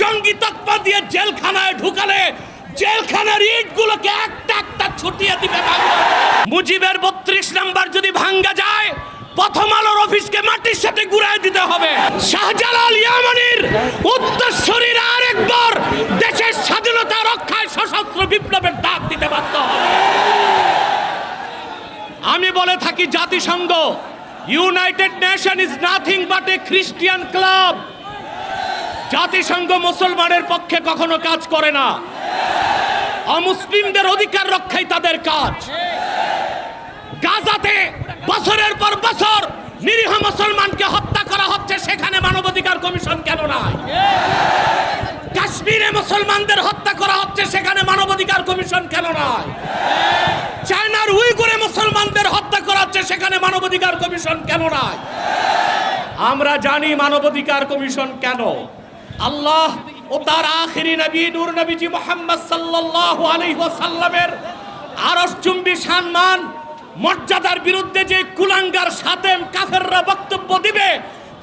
জঙ্গি তকমা দিয়ে জেলখানায় ঢুকালে জেলখানার ইটগুলোকে একটা একটা ছুটিয়ে দিবে। মুজিবের বত্রিশ নাম্বার যদি ভাঙ্গা যায়, প্রথম আলোর অফিসকে মাটির সাথে গুড়ায় দিতে হবে। শাহজালাল ইয়ামানির উত্তরসূরিরা আরেকবার দেশের স্বাধীনতা রক্ষায় সশস্ত্র বিপ্লবের ডাক দিতে বাধ্য হবে। আমি বলে থাকি জাতিসংঘ United Nation is nothing but a Christian club জাতিসংঘ মুসলমানের পক্ষে কখনো কাজ করে না। অমুসলিমদের অধিকার রক্ষাই তাদের কাজ। গাজাতে বছরের পর বছর নিরীহ মুসলমানকে হত্যা করা হচ্ছে, সেখানে মানবাধিকার কমিশন কেন নাই? কাশ্মীরে মুসলমানদের হত্যা করা হচ্ছে, সেখানে মানবাধিকার কমিশন কেন নয় চায়নার উইগুরে মুসলমানদের হত্যা করা হচ্ছে, সেখানে মানবাধিকার কমিশন কেন নয় আমরা জানি মানবাধিকার কমিশন কেন। আল্লাহ ও তার আখিরি নবী, নূর নবীজি মোহাম্মদ সাল্লাল্লাহু আলাইহি ওয়াসাল্লামের আরশ চুম্বি সম্মান, মর্যাদার বিরুদ্ধে যে কুলাঙ্গার সাতেম কাফেররা বক্তব্য দিবে,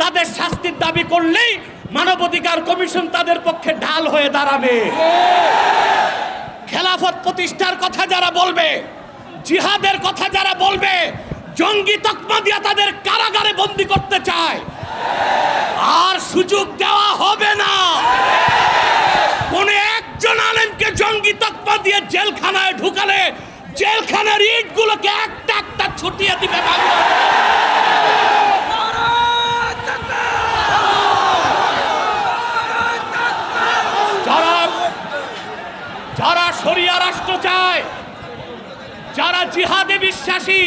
তাদের শাস্তির দাবি করলেই মানবাধিকার কমিশন তাদের পক্ষে ঢাল হয়ে দাঁড়াবে। খেলাফত প্রতিষ্ঠার কথা যারা বলবে, জিহাদের কথা যারা বলবে, জঙ্গি তকমা দিয়া তাদের কারাগারে বন্দি করতে চায়। আর সুযোগ দেওয়া হবে না কোন একজন আলেমকে জঙ্গি তকমা দিয়ে জেলখানায় ঢুকালে জেলখানার ইটগুলোকে একটা একটা ছুটিয়ে দিবে যারা যারা শরিয়া রাষ্ট্র চায়, যারা জিহাদে বিশ্বাসী,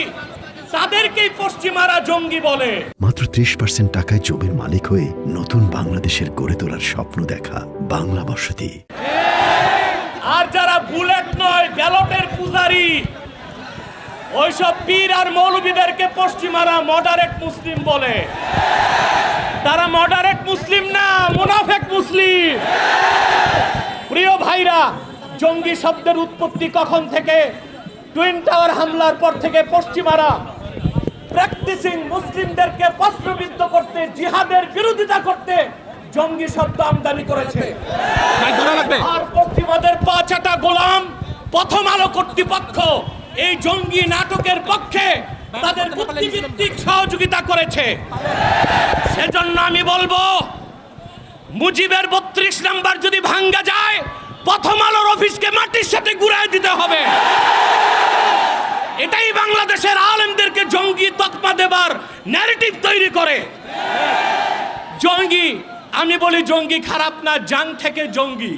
তাদেরকেই পশ্চিমারা জঙ্গি বলে। মাত্র ত্রিশ পার্সেন্ট টাকায় জমির মালিক হয়ে নতুন বাংলাদেশের গড়ে তোলার স্বপ্ন দেখা বাংলা বসতি আর যারা বুলেট নয়, ব্যালটের পূজারি, ওইসব পীর আর মৌলবীদেরকে পশ্চিমারা মডারেট মুসলিম বলে। তারা মডারেট মুসলিম না, মুনাফেক মুসলিম। প্রিয় ভাইরা, জঙ্গি শব্দের উৎপত্তি কখন থেকে? টুইন টাওয়ার হামলার পর থেকে পশ্চিমারা প্র্যাকটিসিং মুসলিমদেরকে প্রশ্নবিদ্ধ করতে, জিহাদের বিরোধিতা করতে জঙ্গি শব্দ আমদানি করেছে। প্রথম আলো কর্তৃপক্ষ এই জঙ্গি নাটকের পক্ষে তাদের বুদ্ধিভিত্তিক সহযোগিতা করেছে। সেজন্য আমি বলব মুজিবের বত্রিশ নাম্বার যদি ভাঙ্গা যায় প্রথম আলোর অফিসকে মাটির সাথে গুড়ায় দিতে হবে। এটাই বাংলাদেশের আলেমদেরকে জঙ্গি তকমা দেবার ন্যারেটিভ তৈরি করে। জঙ্গি আমি বলি জঙ্গি খারাপ না জাং থেকে জঙ্গি।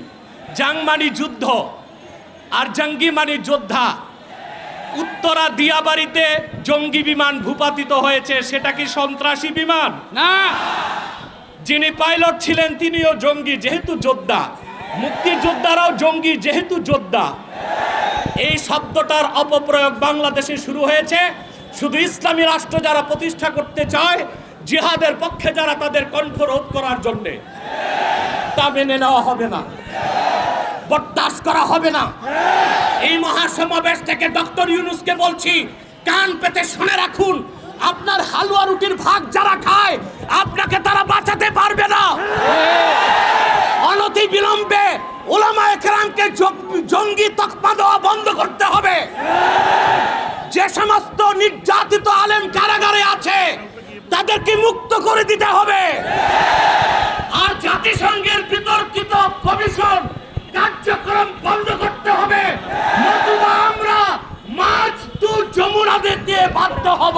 জাং মানি যুদ্ধ। আর জঙ্গি মানি যোদ্ধা। উত্তরা দিয়াবাড়িতে জঙ্গি বিমান ভূপাতিত হয়েছে, সেটা কি সন্ত্রাসী বিমান? না। যিনি পাইলট ছিলেন, তিনিও জঙ্গি, যেহেতু যোদ্ধা। মুক্তিযোদ্ধারাও জঙ্গি, যেহেতু যোদ্ধা। এই শব্দটার অপপ্রয়োগ বাংলাদেশে শুরু হয়েছে। শুধু ইসলামী রাষ্ট্র যারা প্রতিষ্ঠা করতে চায়, জিহাদের পক্ষে যারা তাদের কণ্ঠ রোধ করার জন্যে। তা মেনে নেওয়া হবে না। বরদাস্ত করা হবে না। এই মহাসমাবেশ থেকে ডক্টর ইউনুসকে বলছি, কান পেতে শুনে রাখুন, আপনার হালুয়া রুটির ভাগ যারা খায়, আপনাকে তারা বাঁচাতে পারবে না। অনতি বিলম্বে ওলামা একরামকে জঙ্গি তকমা দেওয়া বন্ধ করতে হবে। যে সমস্ত নির্যাতিত আলেম কারাগারে আছে, তাদেরকে মুক্ত করে দিতে হবে আর জাতিসংঘের বিতর্কিত কমিশন কার্যক্রম বন্ধ করতে হবে যমুনা দিয়ে বাধ্য হব।